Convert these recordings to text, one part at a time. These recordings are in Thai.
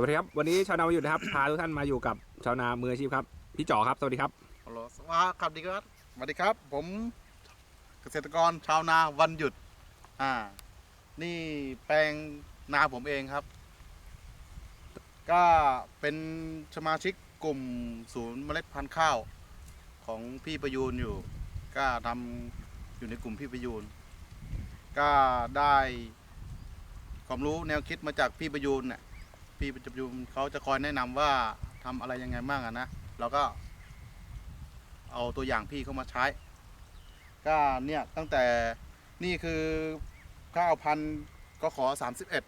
สวัสดีครับ วันนี้ชาวนาวันหยุดนะครับ พาทุกท่านมาอยู่กับชาวนามืออาชีพครับ พี่จ๋อครับ สวัสดีครับฮัลโหลสวัสดีครับสวัสดีครับ ผมเกษตรกรชาวนาวันหยุด อ่า นี่แปลงนาผมเองครับ ก็เป็นสมาชิกกลุ่มศูนย์เมล็ดพันธุ์ข้าว ของพี่ประยูนอยู่ ก็ทำอยู่ในกลุ่มพี่ประยูน ก็ได้ความรู้แนวคิดมาจากพี่ประยูนเนี่ย พี่ประยูนเขาจะคอยแนะนำว่าทำอะไรยังไงบ้างอะนะเราก็ เอาตัวอย่างพี่เข้ามาใช้ ก็เนี่ยตั้งแต่นี่คือข้าวพันธุ์ก็ขอสามสิบเอ็ด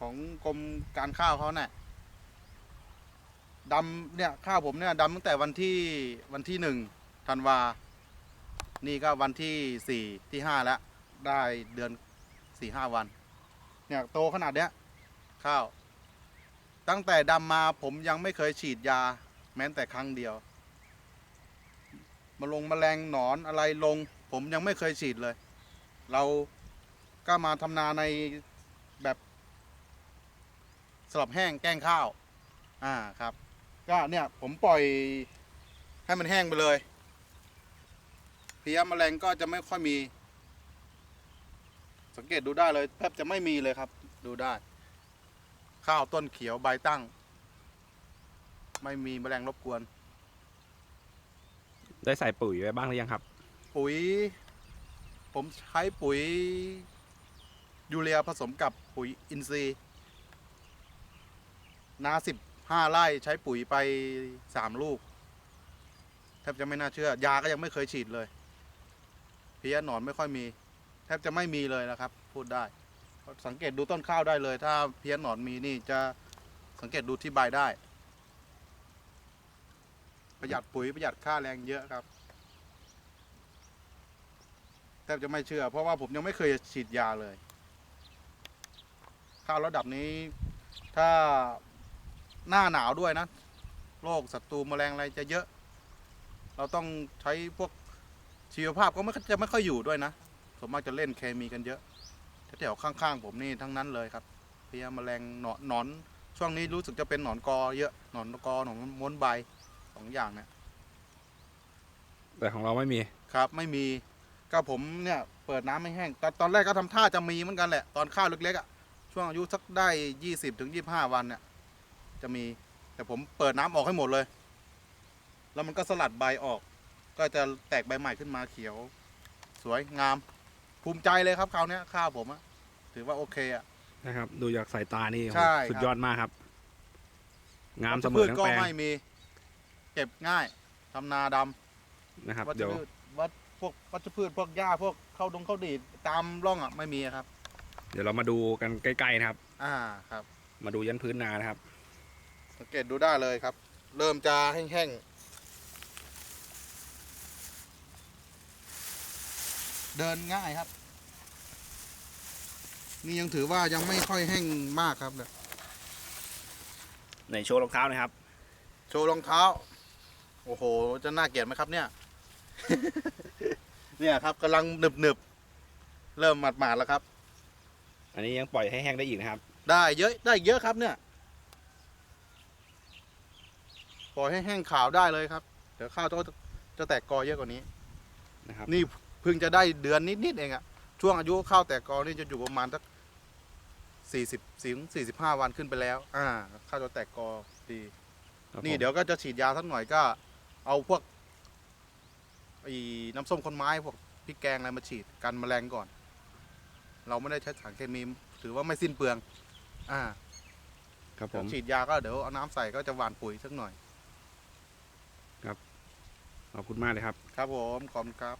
ของกรมการข้าวเขาเนี่ยดำเนี่ยข้าวผมเนี่ยดำตั้งแต่วันที่วันที่หนึ่งธันวา นี่ก็วันที่สี่ที่ห้าแล้ว ได้เดือนสี่ห้าวัน เนี่ยโตขนาดเนี้ย ข้าว ตั้งแต่ดำมาผมยังไม่เคยฉีดยา แม้แต่ครั้งเดียวมาลงแมลงหนอนอะไรลง ผมยังไม่เคยฉีดเลย เราก็มาทำนาในแบบสลับแห้งแกล้งข้าว อ่าครับ ก็เนี่ยผมปล่อยให้มันแห้งไปเลยเพี้ยแมลงก็จะไม่ค่อยมี สังเกตดูได้เลยแทบจะไม่มีเลยครับ ดูได้ ข้าวต้นเขียวใบตั้ง ไม่มีแมลงรบกวน ได้ใส่ปุ๋ยไว้บ้างหรือยังครับ ปุ๋ย ผมใช้ปุ๋ย ยูเรียผสมกับปุ๋ยอินทรีย์ นาสิบห้าไร่ใช้ปุ๋ยไปสามลูกแทบจะไม่น่าเชื่อยาก็ยังไม่เคยฉีดเลย เพี้ยหนอนไม่ค่อยมี แทบจะไม่มีเลยนะครับ พูดได้ สังเกตดูต้นข้าวได้เลย ถ้าเพี้ยนหนอนมีนี่จะสังเกตดูที่ใบได้ ประหยัดปุ๋ยประหยัดค่าแรงเยอะครับแทบจะไม่เชื่อ เพราะว่าผมยังไม่เคยฉีดยาเลย ข้าวระดับนี้ ถ้าหน้าหนาวด้วยนะโรคศัตรูแมลงอะไรจะเยอะ เราต้องใช้พวกชีวภาพก็ไม่จะไม่ค่อยอยู่ด้วยนะส่วนมากจะเล่นเคมีกันเยอะ แถวๆข้างๆผมนี่ทั้งนั้นเลยครับเพลียแมลงหนอนหนอน ช่วงนี้รู้สึกจะเป็นหนอนกอเยอะหนอนกอหนอนม้วนใบสองอย่างเนี่ยแต่ของเราไม่มีครับ ไม่มีก็ผมเนี่ยเปิดน้ำไม่แห้งตอนตอนแรกก็ทำท่าจะมีเหมือนกันแหละตอนข้าวเล็กๆอะ่ะช่วงอายุสักได้ยี่สิบถึงยี่ห้าวันเนี่ยจะมี แต่ผมเปิดน้ำออกให้หมดเลย แล้วมันก็สลัดใบออก ก็จะแตกใบใหม่ขึ้นมาเขียว สวยงาม ภูมิใจเลยครับคราวเนี้ยข้าวผมอะถือว่าโอเคอะ นะครับ ดูจากสายตานี่ใช่สุดครับยอดมากครับ งามเสมพือชทั้งก็แปลงไม่มี เก็บง่ายทำนาดำนะครับวัชเดี๋ยวพืชวัชพวกวัชพืชพวกหญ้าพวกเข้าดงเข้าดีดตามร่องอะไม่มีอะครับ เดี๋ยวเรามาดูกันใกล้ๆนะครับ อ่าครับ มาดูยันพื้นนานะครับ สังเกตดูได้เลยครับ เริ่มจะแห้งๆ เดินง่ายครับ นี่ยังถือว่ายังไม่ค่อยแห้งมากครับเนี่ยในโชว์รองเท้านะครับ โชว์รองเท้า โอ้โห จะน่าเกลียดไหมครับเนี่ย เนี่ยครับกำลังหนึบหนึบๆเริ่มหมาดหมาดๆแล้วครับ อันนี้ยังปล่อยให้แห้งได้อีกนะครับ ได้เยอะได้เยอะครับเนี่ย ปล่อยให้แห้งขาวได้เลยครับ เดี๋ยวข้าวจะจะแตกกอเยอะกว่านี้นะครับ นี่ เพิ่งจะได้เดือนนิดๆเองอะช่วงอายุข้าวแตกกอนี่จะอยู่ประมาณสักสี่สิบสี่สี่สิบห้าวันขึ้นไปแล้ว อ่าข้าวจะแตกกอดี ครับนี่ผมเดี๋ยวก็จะฉีดยาสักหน่อยก็ เอาพวกไอ้น้ำส้มคนไม้พวกพริกแกงอะไรมาฉีดกันแมลงก่อน เราไม่ได้ใช้สารเคมีถือว่าไม่สิ้นเปลือง อ่าครับผเดี๋ยวม ฉีดยาก็เดี๋ยวเอาน้ำใส่ก็จะหว่านปุ๋ยสักหน่อย ขอบคุณมากเลยครับ ครับผมขอบคุณครับ